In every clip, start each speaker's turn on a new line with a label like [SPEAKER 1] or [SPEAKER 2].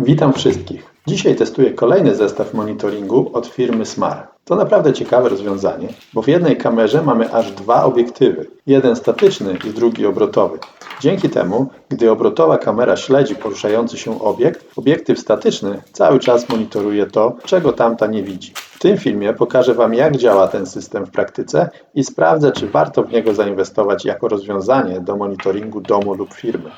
[SPEAKER 1] Witam wszystkich. Dzisiaj testuję kolejny zestaw monitoringu od firmy Smar. To naprawdę ciekawe rozwiązanie, bo w jednej kamerze mamy aż dwa obiektywy. Jeden statyczny i drugi obrotowy. Dzięki temu, gdy obrotowa kamera śledzi poruszający się obiekt, obiektyw statyczny cały czas monitoruje to, czego tamta nie widzi. W tym filmie pokażę Wam, jak działa ten system w praktyce i sprawdzę, czy warto w niego zainwestować jako rozwiązanie do monitoringu domu lub firmy.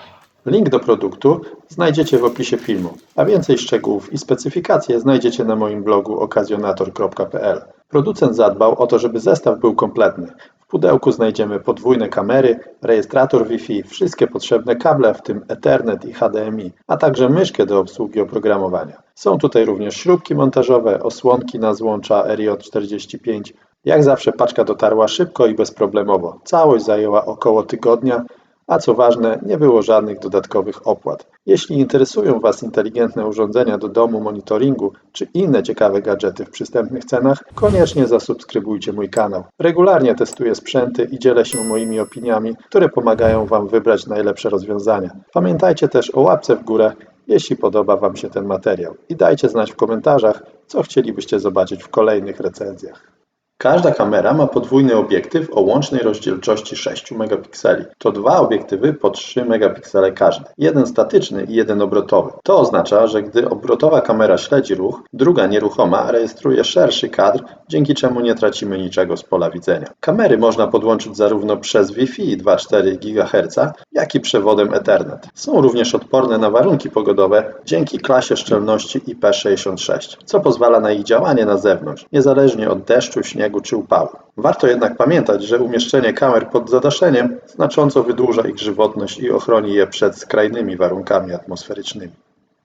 [SPEAKER 1] Link do produktu znajdziecie w opisie filmu, a więcej szczegółów i specyfikacje znajdziecie na moim blogu okazjonator.pl. Producent zadbał o to, żeby zestaw był kompletny. W pudełku znajdziemy podwójne kamery, rejestrator Wi-Fi, wszystkie potrzebne kable, w tym Ethernet i HDMI, a także myszkę do obsługi oprogramowania. Są tutaj również śrubki montażowe, osłonki na złącza RJ45. Jak zawsze paczka dotarła szybko i bezproblemowo. Całość zajęła około tygodnia, a co ważne, nie było żadnych dodatkowych opłat. Jeśli interesują Was inteligentne urządzenia do domu monitoringu czy inne ciekawe gadżety w przystępnych cenach, koniecznie zasubskrybujcie mój kanał. Regularnie testuję sprzęty i dzielę się moimi opiniami, które pomagają Wam wybrać najlepsze rozwiązania. Pamiętajcie też o łapce w górę, jeśli podoba Wam się ten materiał i dajcie znać w komentarzach, co chcielibyście zobaczyć w kolejnych recenzjach. Każda kamera ma podwójny obiektyw o łącznej rozdzielczości 6 megapikseli. To dwa obiektywy po 3 megapiksele każdy. Jeden statyczny i jeden obrotowy. To oznacza, że gdy obrotowa kamera śledzi ruch, druga nieruchoma rejestruje szerszy kadr, dzięki czemu nie tracimy niczego z pola widzenia. Kamery można podłączyć zarówno przez Wi-Fi 2,4 GHz, jak i przewodem Ethernet. Są również odporne na warunki pogodowe dzięki klasie szczelności IP66, co pozwala na ich działanie na zewnątrz, niezależnie od deszczu, śniegu czy upału. Warto jednak pamiętać, że umieszczenie kamer pod zadaszeniem znacząco wydłuża ich żywotność i ochroni je przed skrajnymi warunkami atmosferycznymi.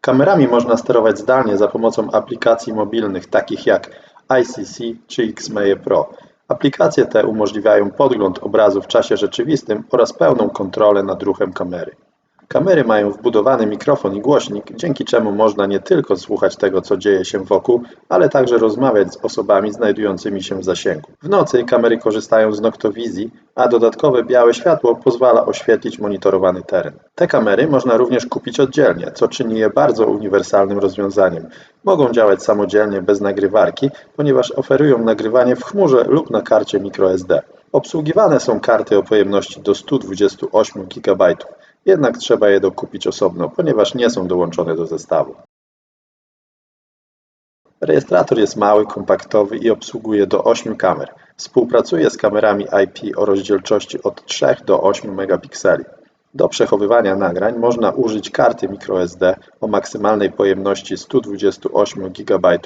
[SPEAKER 1] Kamerami można sterować zdalnie za pomocą aplikacji mobilnych takich jak ICC czy Xmeye Pro. Aplikacje te umożliwiają podgląd obrazu w czasie rzeczywistym oraz pełną kontrolę nad ruchem kamery. Kamery mają wbudowany mikrofon i głośnik, dzięki czemu można nie tylko słuchać tego, co dzieje się wokół, ale także rozmawiać z osobami znajdującymi się w zasięgu. W nocy kamery korzystają z noktowizji, a dodatkowe białe światło pozwala oświetlić monitorowany teren. Te kamery można również kupić oddzielnie, co czyni je bardzo uniwersalnym rozwiązaniem. Mogą działać samodzielnie bez nagrywarki, ponieważ oferują nagrywanie w chmurze lub na karcie microSD. Obsługiwane są karty o pojemności do 128 GB jednak trzeba je dokupić osobno, ponieważ nie są dołączone do zestawu. Rejestrator jest mały, kompaktowy i obsługuje do 8 kamer. Współpracuje z kamerami IP o rozdzielczości od 3 do 8 megapikseli. Do przechowywania nagrań można użyć karty microSD o maksymalnej pojemności 128 GB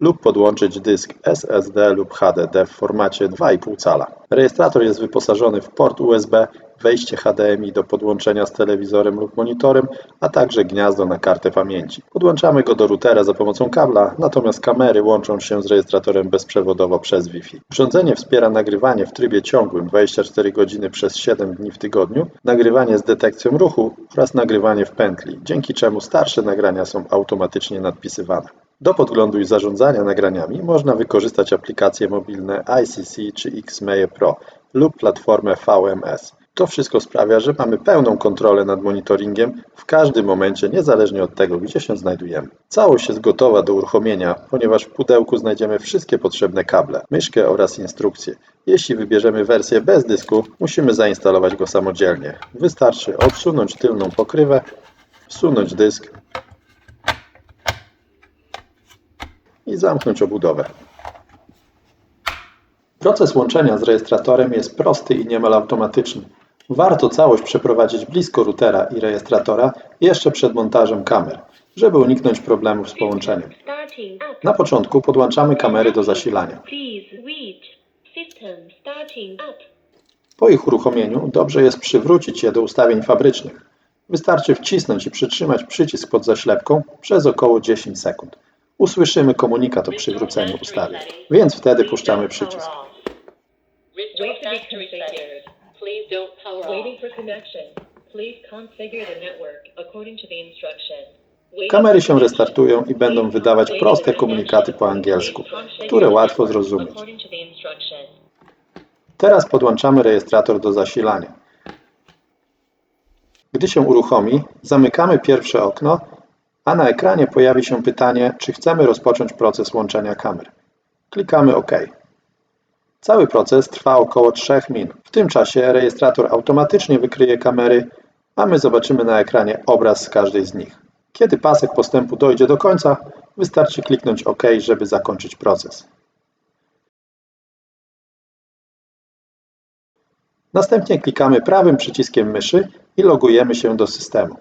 [SPEAKER 1] lub podłączyć dysk SSD lub HDD w formacie 2,5 cala. Rejestrator jest wyposażony w port USB, wejście HDMI do podłączenia z telewizorem lub monitorem, a także gniazdo na kartę pamięci. Podłączamy go do routera za pomocą kabla, natomiast kamery łączą się z rejestratorem bezprzewodowo przez Wi-Fi. Urządzenie wspiera nagrywanie w trybie ciągłym 24 godziny przez 7 dni w tygodniu, nagrywanie z detekcją ruchu oraz nagrywanie w pętli, dzięki czemu starsze nagrania są automatycznie nadpisywane. Do podglądu i zarządzania nagraniami można wykorzystać aplikacje mobilne ICC czy Xmeye Pro lub platformę VMS. To wszystko sprawia, że mamy pełną kontrolę nad monitoringiem w każdym momencie, niezależnie od tego, gdzie się znajdujemy. Całość jest gotowa do uruchomienia, ponieważ w pudełku znajdziemy wszystkie potrzebne kable, myszkę oraz instrukcje. Jeśli wybierzemy wersję bez dysku, musimy zainstalować go samodzielnie. Wystarczy odsunąć tylną pokrywę, wsunąć dysk i zamknąć obudowę. Proces łączenia z rejestratorem jest prosty i niemal automatyczny. Warto całość przeprowadzić blisko routera i rejestratora jeszcze przed montażem kamer, żeby uniknąć problemów z połączeniem. Na początku podłączamy kamery do zasilania. Po ich uruchomieniu dobrze jest przywrócić je do ustawień fabrycznych. Wystarczy wcisnąć i przytrzymać przycisk pod zaślepką przez około 10 sekund. Usłyszymy komunikat o przywróceniu ustawień, więc wtedy puszczamy przycisk.
[SPEAKER 2] Please don't power
[SPEAKER 3] Waiting for connection. Please configure the network according to the instruction.
[SPEAKER 1] Kamery się restartują i będą wydawać proste komunikaty po angielsku, które łatwo zrozumieć. Teraz podłączamy rejestrator do zasilania. Gdy się uruchomi, zamykamy pierwsze okno a na ekranie pojawi się pytanie, czy chcemy rozpocząć proces łączenia kamer. Klikamy OK. Cały proces trwa około 3 minut. W tym czasie rejestrator automatycznie wykryje kamery, a my zobaczymy na ekranie obraz z każdej z nich. Kiedy pasek postępu dojdzie do końca, wystarczy kliknąć OK, żeby zakończyć proces. Następnie klikamy prawym przyciskiem myszy i logujemy się do systemu.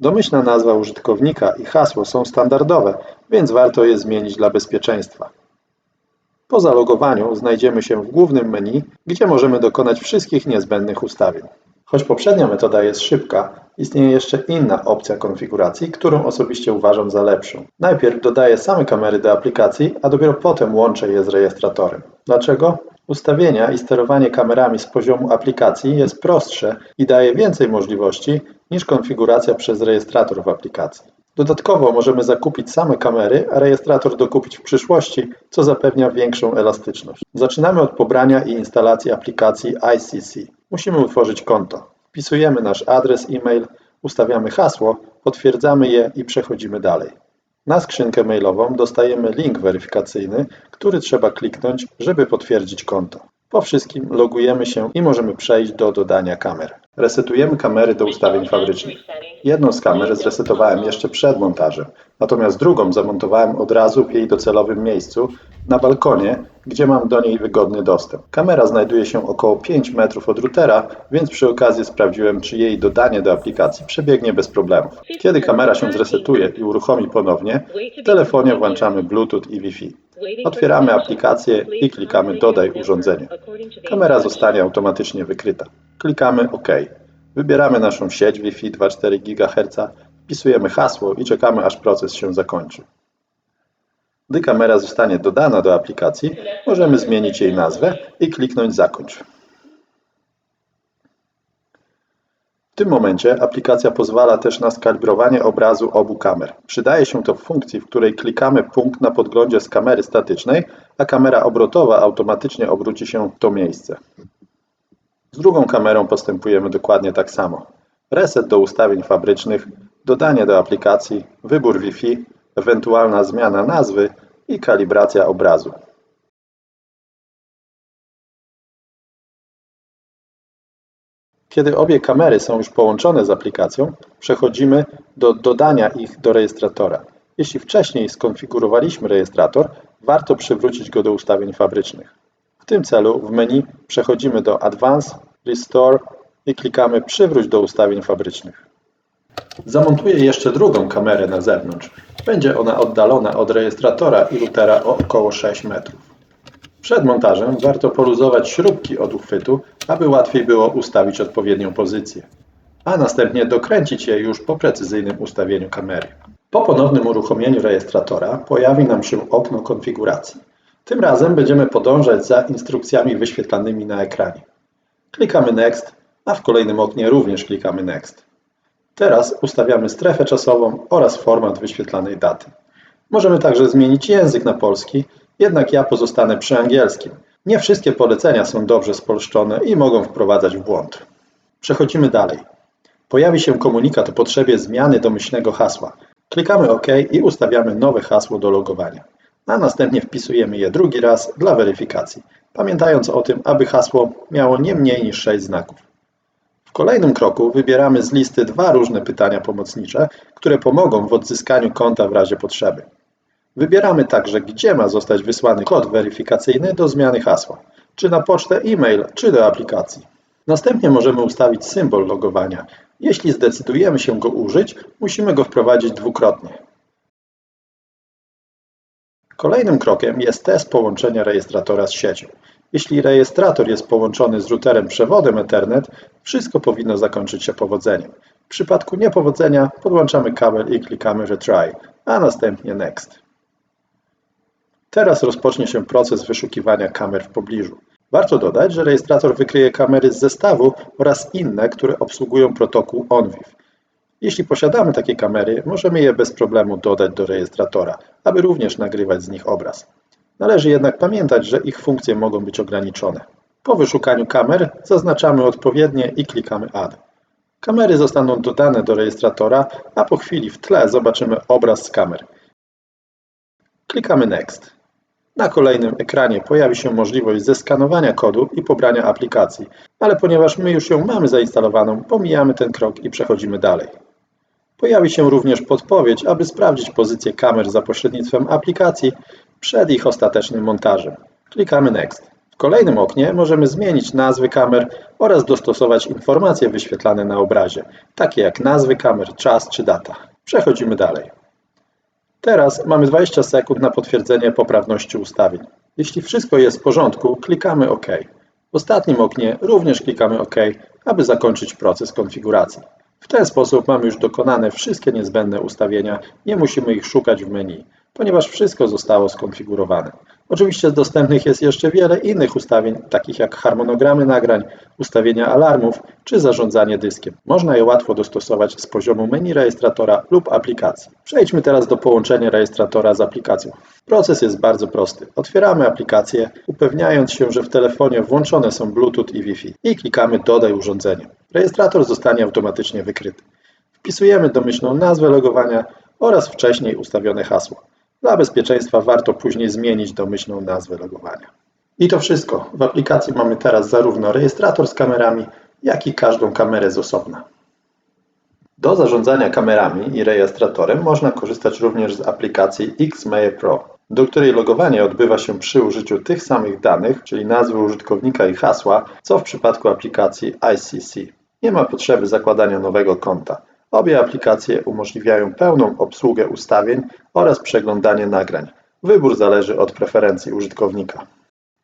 [SPEAKER 1] Domyślna nazwa użytkownika i hasło są standardowe, więc warto je zmienić dla bezpieczeństwa. Po zalogowaniu znajdziemy się w głównym menu, gdzie możemy dokonać wszystkich niezbędnych ustawień. Choć poprzednia metoda jest szybka, istnieje jeszcze inna opcja konfiguracji, którą osobiście uważam za lepszą. Najpierw dodaję same kamery do aplikacji, a dopiero potem łączę je z rejestratorem. Dlaczego? Ustawienia i sterowanie kamerami z poziomu aplikacji jest prostsze i daje więcej możliwości niż konfiguracja przez rejestrator w aplikacji. Dodatkowo możemy zakupić same kamery, a rejestrator dokupić w przyszłości, co zapewnia większą elastyczność. Zaczynamy od pobrania i instalacji aplikacji ICC. Musimy utworzyć konto. Wpisujemy nasz adres e-mail, ustawiamy hasło, potwierdzamy je i przechodzimy dalej. Na skrzynkę mailową dostajemy link weryfikacyjny, który trzeba kliknąć, żeby potwierdzić konto. Po wszystkim logujemy się i możemy przejść do dodania kamer. Resetujemy kamery do ustawień fabrycznych. Jedną z kamer zresetowałem jeszcze przed montażem, natomiast drugą zamontowałem od razu w jej docelowym miejscu, na balkonie, gdzie mam do niej wygodny dostęp. Kamera znajduje się około 5 metrów od routera, więc przy okazji sprawdziłem, czy jej dodanie do aplikacji przebiegnie bez problemów. Kiedy kamera się zresetuje i uruchomi ponownie, w telefonie włączamy Bluetooth i Wi-Fi. Otwieramy aplikację i klikamy Dodaj urządzenie. Kamera zostanie automatycznie wykryta. Klikamy OK. Wybieramy naszą sieć Wi-Fi 2,4 GHz, wpisujemy hasło i czekamy aż proces się zakończy. Gdy kamera zostanie dodana do aplikacji, możemy zmienić jej nazwę i kliknąć Zakończ. W tym momencie aplikacja pozwala też na skalibrowanie obrazu obu kamer. Przydaje się to w funkcji, w której klikamy punkt na podglądzie z kamery statycznej, a kamera obrotowa automatycznie obróci się w to miejsce. Z drugą kamerą postępujemy dokładnie tak samo. Reset do ustawień fabrycznych, dodanie do aplikacji, wybór Wi-Fi, ewentualna zmiana nazwy i kalibracja obrazu. Kiedy obie kamery są już połączone z aplikacją, przechodzimy do dodania ich do rejestratora. Jeśli wcześniej skonfigurowaliśmy rejestrator, warto przywrócić go do ustawień fabrycznych. W tym celu w menu przechodzimy do Advanced, Restore i klikamy Przywróć do ustawień fabrycznych. Zamontuję jeszcze drugą kamerę na zewnątrz. Będzie ona oddalona od rejestratora i routera o około 6 metrów. Przed montażem warto poluzować śrubki od uchwytu, aby łatwiej było ustawić odpowiednią pozycję, a następnie dokręcić je już po precyzyjnym ustawieniu kamery. Po ponownym uruchomieniu rejestratora pojawi nam się okno konfiguracji. Tym razem będziemy podążać za instrukcjami wyświetlanymi na ekranie. Klikamy Next, a w kolejnym oknie również klikamy Next. Teraz ustawiamy strefę czasową oraz format wyświetlanej daty. Możemy także zmienić język na polski, jednak ja pozostanę przy angielskim. Nie wszystkie polecenia są dobrze spolszczone i mogą wprowadzać w błąd. Przechodzimy dalej. Pojawi się komunikat o potrzebie zmiany domyślnego hasła. Klikamy OK i ustawiamy nowe hasło do logowania. A następnie wpisujemy je drugi raz dla weryfikacji, pamiętając o tym, aby hasło miało nie mniej niż 6 znaków. W kolejnym kroku wybieramy z listy dwa różne pytania pomocnicze, które pomogą w odzyskaniu konta w razie potrzeby. Wybieramy także, gdzie ma zostać wysłany kod weryfikacyjny do zmiany hasła, czy na pocztę e-mail, czy do aplikacji. Następnie możemy ustawić symbol logowania. Jeśli zdecydujemy się go użyć, musimy go wprowadzić dwukrotnie. Kolejnym krokiem jest test połączenia rejestratora z siecią. Jeśli rejestrator jest połączony z routerem przewodem Ethernet, wszystko powinno zakończyć się powodzeniem. W przypadku niepowodzenia podłączamy kabel i klikamy Retry, a następnie Next. Teraz rozpocznie się proces wyszukiwania kamer w pobliżu. Warto dodać, że rejestrator wykryje kamery z zestawu oraz inne, które obsługują protokół ONVIF. Jeśli posiadamy takie kamery, możemy je bez problemu dodać do rejestratora, aby również nagrywać z nich obraz. Należy jednak pamiętać, że ich funkcje mogą być ograniczone. Po wyszukaniu kamer zaznaczamy odpowiednie i klikamy Add. Kamery zostaną dodane do rejestratora, a po chwili w tle zobaczymy obraz z kamer. Klikamy Next. Na kolejnym ekranie pojawi się możliwość zeskanowania kodu i pobrania aplikacji, ale ponieważ my już ją mamy zainstalowaną, pomijamy ten krok i przechodzimy dalej. Pojawi się również podpowiedź, aby sprawdzić pozycję kamer za pośrednictwem aplikacji przed ich ostatecznym montażem. Klikamy Next. W kolejnym oknie możemy zmienić nazwy kamer oraz dostosować informacje wyświetlane na obrazie, takie jak nazwy kamer, czas czy data. Przechodzimy dalej. Teraz mamy 20 sekund na potwierdzenie poprawności ustawień. Jeśli wszystko jest w porządku, klikamy OK. W ostatnim oknie również klikamy OK, aby zakończyć proces konfiguracji. W ten sposób mamy już dokonane wszystkie niezbędne ustawienia, nie musimy ich szukać w menu, ponieważ wszystko zostało skonfigurowane. Oczywiście dostępnych jest jeszcze wiele innych ustawień, takich jak harmonogramy nagrań, ustawienia alarmów czy zarządzanie dyskiem. Można je łatwo dostosować z poziomu menu rejestratora lub aplikacji. Przejdźmy teraz do połączenia rejestratora z aplikacją. Proces jest bardzo prosty. Otwieramy aplikację, upewniając się, że w telefonie włączone są Bluetooth i Wi-Fi i klikamy Dodaj urządzenie. Rejestrator zostanie automatycznie wykryty. Wpisujemy domyślną nazwę logowania oraz wcześniej ustawione hasło. Dla bezpieczeństwa warto później zmienić domyślną nazwę logowania. I to wszystko. W aplikacji mamy teraz zarówno rejestrator z kamerami, jak i każdą kamerę z osobna. Do zarządzania kamerami i rejestratorem można korzystać również z aplikacji Xmail Pro, do której logowanie odbywa się przy użyciu tych samych danych, czyli nazwy użytkownika i hasła, co w przypadku aplikacji ICC. Nie ma potrzeby zakładania nowego konta. Obie aplikacje umożliwiają pełną obsługę ustawień oraz przeglądanie nagrań. Wybór zależy od preferencji użytkownika.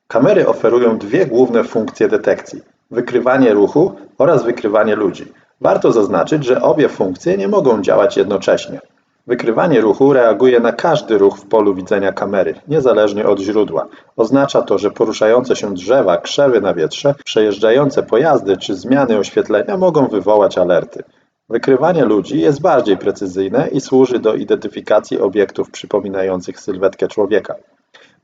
[SPEAKER 1] Kamery oferują dwie główne funkcje detekcji: wykrywanie ruchu oraz wykrywanie ludzi. Warto zaznaczyć, że obie funkcje nie mogą działać jednocześnie. Wykrywanie ruchu reaguje na każdy ruch w polu widzenia kamery, niezależnie od źródła. Oznacza to, że poruszające się drzewa, krzewy na wietrze, przejeżdżające pojazdy czy zmiany oświetlenia mogą wywołać alerty. Wykrywanie ludzi jest bardziej precyzyjne i służy do identyfikacji obiektów przypominających sylwetkę człowieka.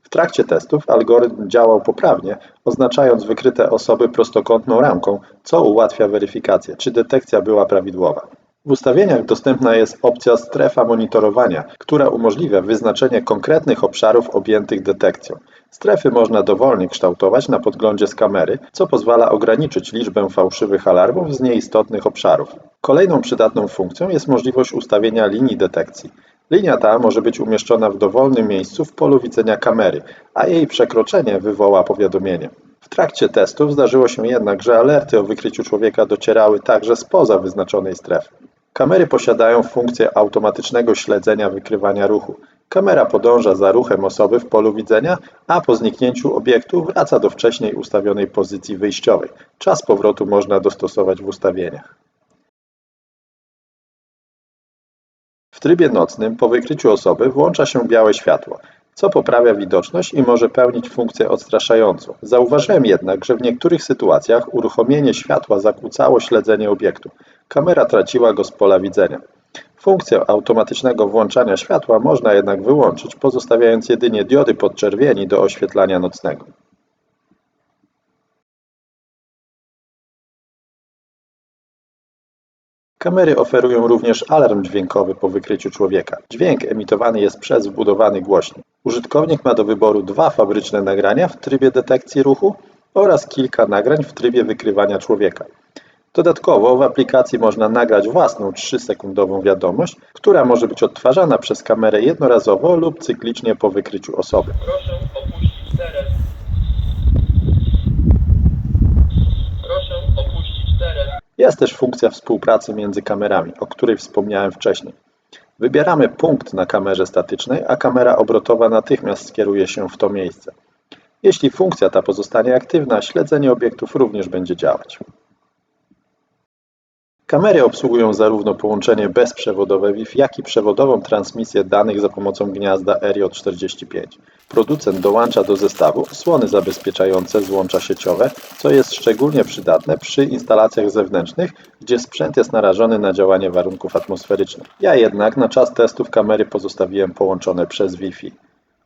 [SPEAKER 1] W trakcie testów algorytm działał poprawnie, oznaczając wykryte osoby prostokątną ramką, co ułatwia weryfikację, czy detekcja była prawidłowa. W ustawieniach dostępna jest opcja strefa monitorowania, która umożliwia wyznaczenie konkretnych obszarów objętych detekcją. Strefy można dowolnie kształtować na podglądzie z kamery, co pozwala ograniczyć liczbę fałszywych alarmów z nieistotnych obszarów. Kolejną przydatną funkcją jest możliwość ustawienia linii detekcji. Linia ta może być umieszczona w dowolnym miejscu w polu widzenia kamery, a jej przekroczenie wywoła powiadomienie. W trakcie testów zdarzyło się jednak, że alerty o wykryciu człowieka docierały także spoza wyznaczonej strefy. Kamery posiadają funkcję automatycznego śledzenia wykrywania ruchu. Kamera podąża za ruchem osoby w polu widzenia, a po zniknięciu obiektu wraca do wcześniej ustawionej pozycji wyjściowej. Czas powrotu można dostosować w ustawieniach. W trybie nocnym po wykryciu osoby włącza się białe światło, co poprawia widoczność i może pełnić funkcję odstraszającą. Zauważyłem jednak, że w niektórych sytuacjach uruchomienie światła zakłócało śledzenie obiektu. Kamera traciła go z pola widzenia. Funkcję automatycznego włączania światła można jednak wyłączyć, pozostawiając jedynie diody podczerwieni do oświetlania nocnego. Kamery oferują również alarm dźwiękowy po wykryciu człowieka. Dźwięk emitowany jest przez wbudowany głośnik. Użytkownik ma do wyboru dwa fabryczne nagrania w trybie detekcji ruchu oraz kilka nagrań w trybie wykrywania człowieka. Dodatkowo w aplikacji można nagrać własną 3-sekundową wiadomość, która może być odtwarzana przez kamerę jednorazowo lub cyklicznie po wykryciu osoby.
[SPEAKER 2] Proszę opuścić teren. Proszę opuścić teren.
[SPEAKER 1] Jest też funkcja współpracy między kamerami, o której wspomniałem wcześniej. Wybieramy punkt na kamerze statycznej, a kamera obrotowa natychmiast skieruje się w to miejsce. Jeśli funkcja ta pozostanie aktywna, śledzenie obiektów również będzie działać. Kamery obsługują zarówno połączenie bezprzewodowe Wi-Fi, jak i przewodową transmisję danych za pomocą gniazda RJ45. Producent dołącza do zestawu osłony zabezpieczające złącza sieciowe, co jest szczególnie przydatne przy instalacjach zewnętrznych, gdzie sprzęt jest narażony na działanie warunków atmosferycznych. Ja jednak na czas testów kamery pozostawiłem połączone przez Wi-Fi.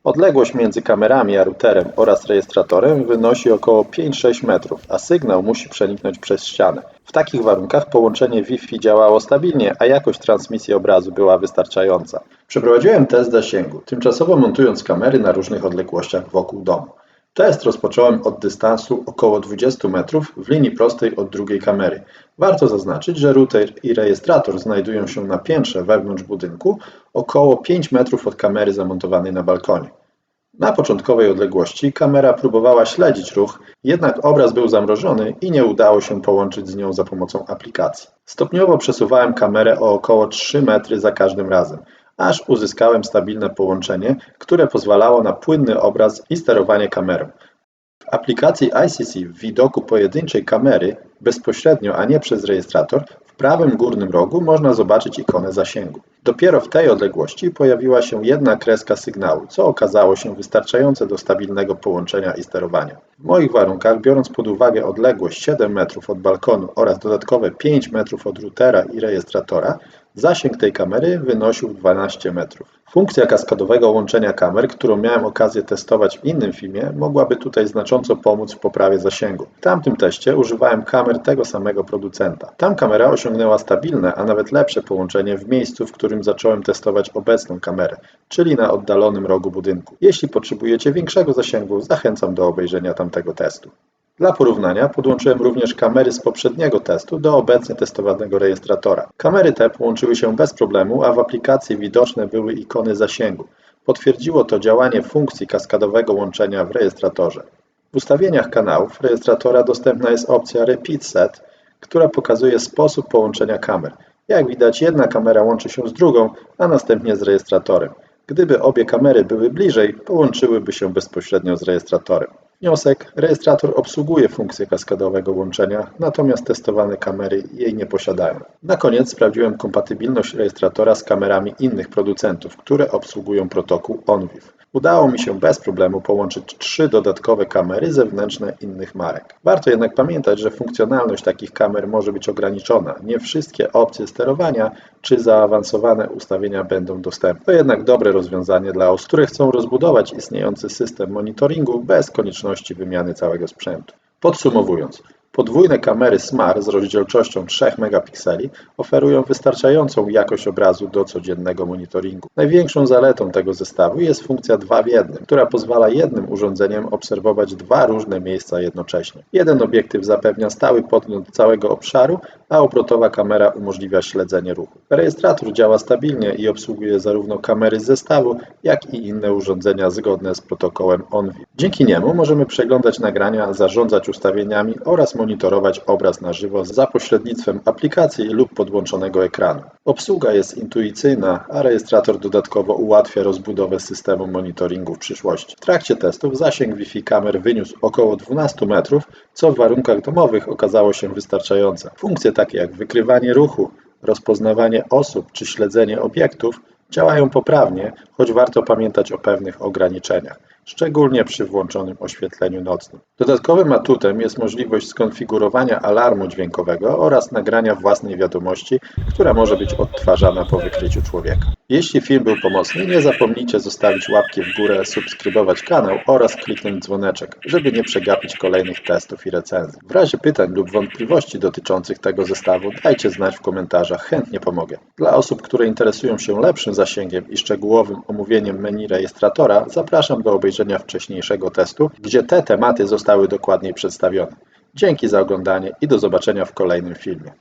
[SPEAKER 1] Odległość między kamerami a routerem oraz rejestratorem wynosi około 5-6 metrów, a sygnał musi przeniknąć przez ścianę. W takich warunkach połączenie Wi-Fi działało stabilnie, a jakość transmisji obrazu była wystarczająca. Przeprowadziłem test zasięgu, tymczasowo montując kamery na różnych odległościach wokół domu. Test rozpocząłem od dystansu około 20 metrów w linii prostej od drugiej kamery. Warto zaznaczyć, że router i rejestrator znajdują się na piętrze wewnątrz budynku, około 5 metrów od kamery zamontowanej na balkonie. Na początkowej odległości kamera próbowała śledzić ruch, jednak obraz był zamrożony i nie udało się połączyć z nią za pomocą aplikacji. Stopniowo przesuwałem kamerę o około 3 metry za każdym razem, aż uzyskałem stabilne połączenie, które pozwalało na płynny obraz i sterowanie kamerą. W aplikacji ICC w widoku pojedynczej kamery, bezpośrednio, a nie przez rejestrator, w prawym górnym rogu można zobaczyć ikonę zasięgu. Dopiero w tej odległości pojawiła się jedna kreska sygnału, co okazało się wystarczające do stabilnego połączenia i sterowania. W moich warunkach, biorąc pod uwagę odległość 7 metrów od balkonu oraz dodatkowe 5 metrów od routera i rejestratora, zasięg tej kamery wynosił 12 metrów. Funkcja kaskadowego łączenia kamer, którą miałem okazję testować w innym filmie, mogłaby tutaj znacząco pomóc w poprawie zasięgu. W tamtym teście używałem kamer tego samego producenta. Tam kamera osiągnęła stabilne, a nawet lepsze połączenie w miejscu, w którym zacząłem testować obecną kamerę, czyli na oddalonym rogu budynku. Jeśli potrzebujecie większego zasięgu, zachęcam do obejrzenia tamtego testu. Dla porównania podłączyłem również kamery z poprzedniego testu do obecnie testowanego rejestratora. Kamery te połączyły się bez problemu, a w aplikacji widoczne były ikony zasięgu. Potwierdziło to działanie funkcji kaskadowego łączenia w rejestratorze. W ustawieniach kanałów rejestratora dostępna jest opcja Repeat Set, która pokazuje sposób połączenia kamer. Jak widać, jedna kamera łączy się z drugą, a następnie z rejestratorem. Gdyby obie kamery były bliżej, połączyłyby się bezpośrednio z rejestratorem. Wniosek: rejestrator obsługuje funkcję kaskadowego łączenia, natomiast testowane kamery jej nie posiadają. Na koniec sprawdziłem kompatybilność rejestratora z kamerami innych producentów, które obsługują protokół OnVIF. Udało mi się bez problemu połączyć trzy dodatkowe kamery zewnętrzne innych marek. Warto jednak pamiętać, że funkcjonalność takich kamer może być ograniczona. Nie wszystkie opcje sterowania czy zaawansowane ustawienia będą dostępne. To jednak dobre rozwiązanie dla osób, które chcą rozbudować istniejący system monitoringu bez konieczności wymiany całego sprzętu. Podsumowując, podwójne kamery SMAR z rozdzielczością 3 megapikseli oferują wystarczającą jakość obrazu do codziennego monitoringu. Największą zaletą tego zestawu jest funkcja 2 w 1, która pozwala jednym urządzeniem obserwować dwa różne miejsca jednocześnie. Jeden obiektyw zapewnia stały podgląd całego obszaru, a obrotowa kamera umożliwia śledzenie ruchu. Rejestrator działa stabilnie i obsługuje zarówno kamery z zestawu, jak i inne urządzenia zgodne z protokołem ONVIF. Dzięki niemu możemy przeglądać nagrania, zarządzać ustawieniami oraz monitorować obraz na żywo za pośrednictwem aplikacji lub podłączonego ekranu. Obsługa jest intuicyjna, a rejestrator dodatkowo ułatwia rozbudowę systemu monitoringu w przyszłości. W trakcie testów zasięg Wi-Fi kamer wyniósł około 12 metrów, co w warunkach domowych okazało się wystarczające. Funkcje takie jak wykrywanie ruchu, rozpoznawanie osób czy śledzenie obiektów działają poprawnie, choć warto pamiętać o pewnych ograniczeniach, szczególnie przy włączonym oświetleniu nocnym. Dodatkowym atutem jest możliwość skonfigurowania alarmu dźwiękowego oraz nagrania własnej wiadomości, która może być odtwarzana po wykryciu człowieka. Jeśli film był pomocny, nie zapomnijcie zostawić łapki w górę, subskrybować kanał oraz kliknąć dzwoneczek, żeby nie przegapić kolejnych testów i recenzji. W razie pytań lub wątpliwości dotyczących tego zestawu dajcie znać w komentarzach, chętnie pomogę. Dla osób, które interesują się lepszym zasięgiem i szczegółowym omówieniem menu rejestratora, zapraszam do obejrzenia wcześniejszego testu, gdzie te tematy zostały dokładniej przedstawione. Dzięki za oglądanie i do zobaczenia w kolejnym filmie.